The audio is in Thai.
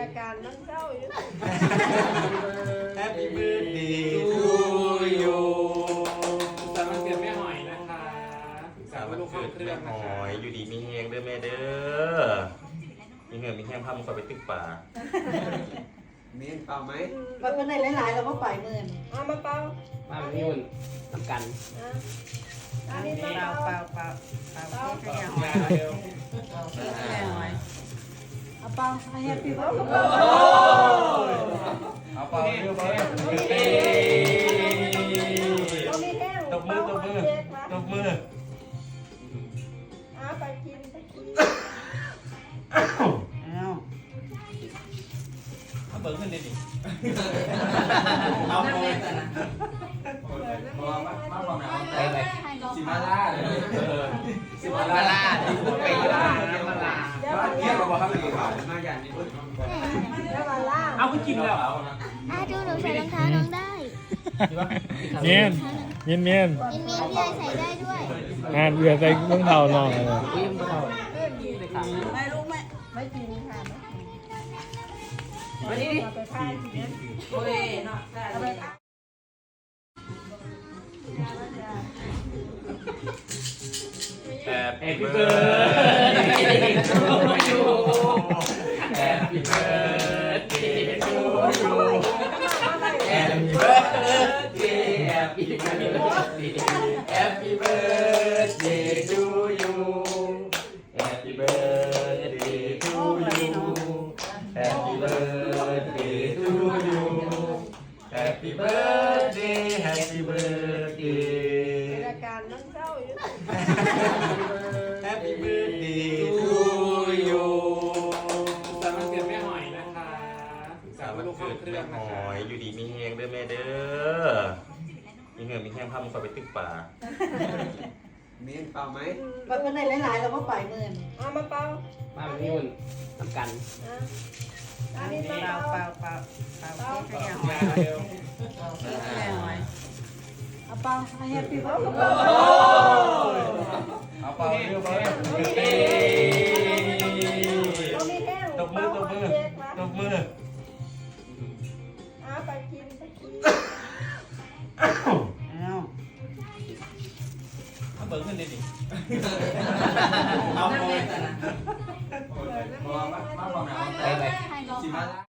รายการนั่งเศร้าอยู่ Happy birthday to you สามวันเกิดแม่หอยนะคะสามวันเกิดแม่หอยอยู่ดีมีแฮงเด้อแม่เด้อ มีเงินมีแฮงพามึงคอยไปตึกป่า เมนเปล่าไหมมันเป็นในหลายๆเราก็ปล่อยมือเอามาเป่ามาเป็นพี่อุ่นทำกันนะอันนี้เปมาล่าเป่าเปล่าเปล่าเปล่าเค้กให้มาหอยเร็วเปล่าให้แฮปปี้เบิร์ดเอาเปล่าเร็วไปเอามีแห้งตบมือตบมือเค้กมาตบมือเอาไปกินไปกินเอาเอาเบิร์ขึ้นเลยดิเอาโมนพอมามาบอกนะไปเลยสิมาล่าเลยสิบวันละลา เอาไปกินแล้วอะดูหนูใส่รองเท้าน้องได้เมียนเมียนเมียนยินมีพี่ยายใส่ได้ด้วยงานเอือใส่รองเท้าน้องอะไรยิ้มเราไม่รู้ไหมไม่กินค่ะวันนี้เอาไปทานกินนะโอ้ยเนาะได้เอาไปเลยทานแฮปแฮปี้ปปี้เบิเบิร์ร์ดดทูยูแฮปปี้เบิร์ Happy birthday Happy birthday to you Happy birthday to you Happy birthday to you Happy birthday Happy ราย birthday การนั่งเศร้าอยู่ Happy birthday to you สามวันเกิดแม่หอยนะคะสามวันเกิดแม่หอยอยู่ดีมีแฮงเด้อแม่เด้อมี เงินมีแฮงพามึงคอยไปตึกป่าเมนเปล่าไหมมันเป็นในหลายๆเราก็ปล่อยมือเอามาเป่ามาเป็นพี่อุ่นทำกันนะอันนี้เปมาล่าเป่าเปล่าเปล่าเปล่าเค้กให้หอยมาเร็วเค้กให้หอยเอาเปล่าให้แฮปปี้เบิร์ดเอาเปล่าเร็วไปเอามีแห้งตบมือตบมือเค้กมาตบมือเอาไปกิน เอาเบิร์ขึ้นเลยดิเอาโมนพอมามาบอกนะไปเลยสิมาล่า